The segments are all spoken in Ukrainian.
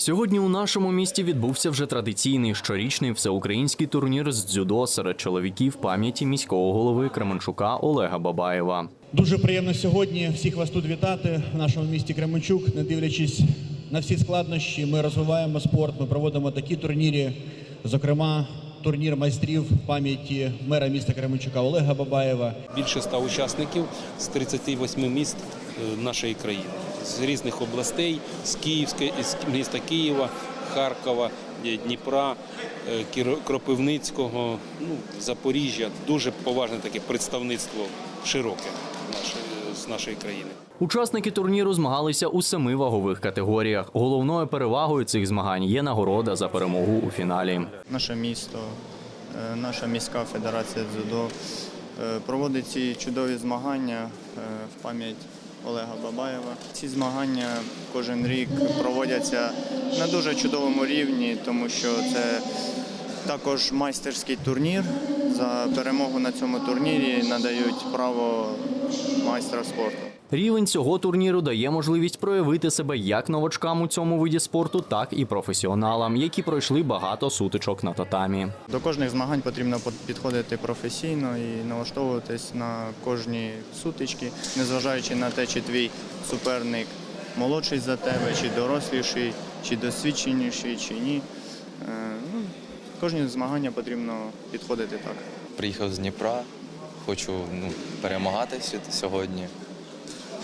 Сьогодні у нашому місті відбувся вже традиційний щорічний всеукраїнський турнір з дзюдо серед чоловіків пам'яті міського голови Кременчука Олега Бабаєва. Дуже приємно сьогодні всіх вас тут вітати в нашому місті Кременчук. Не дивлячись на всі складнощі, ми розвиваємо спорт. Ми проводимо такі турніри, зокрема. Турнір майстрів пам'яті мера міста Кременчука Олега Бабаєва. більше ста учасників з 38 міст е, нашої країни, з різних областей, з Київської, з міста Києва, Харкова, е, Дніпра, е, Кропивницького, ну, Запоріжжя. Дуже поважне таке представництво широке з нашої країни. Учасники турніру змагалися у семи вагових категоріях. Головною перевагою цих змагань є нагорода за перемогу у фіналі. наше місто, е, наша міська федерація дзюдо проводить ці чудові змагання в пам'ять Олега Бабаєва. Ці змагання кожен рік проводяться на дуже чудовому рівні, тому що це також майстерський турнір. За перемогу на цьому турнірі надають право майстра спорту. Рівень цього турніру дає можливість проявити себе як новачкам у цьому виді спорту, так і професіоналам, які пройшли багато сутичок на татамі. До кожних змагань потрібно підходити професійно і налаштовуватись на кожні сутички, незважаючи на те, чи твій суперник молодший за тебе, чи доросліший, чи досвідченіший, чи ні. Е, Ну, кожні змагання потрібно підходити так. Приїхав з Дніпра, хочу ну, перемагати сьогодні,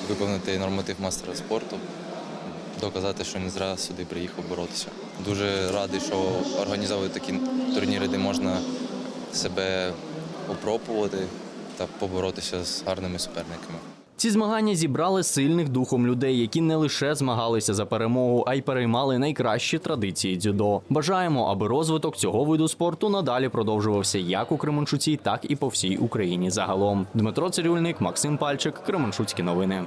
виконати норматив мастера спорту, доказати, що не зря сюди приїхав боротися. Дуже радий, що організовують такі турніри, де можна себе опробувати та поборотися з гарними суперниками. Ці змагання зібрали сильних духом людей, які не лише змагалися за перемогу, а й переймали найкращі традиції дзюдо. Бажаємо, аби розвиток цього виду спорту надалі продовжувався як у Кременчуці, так і по всій Україні загалом. Дмитро Цирюльник, Максим Пальчик, Кременчуцькі новини.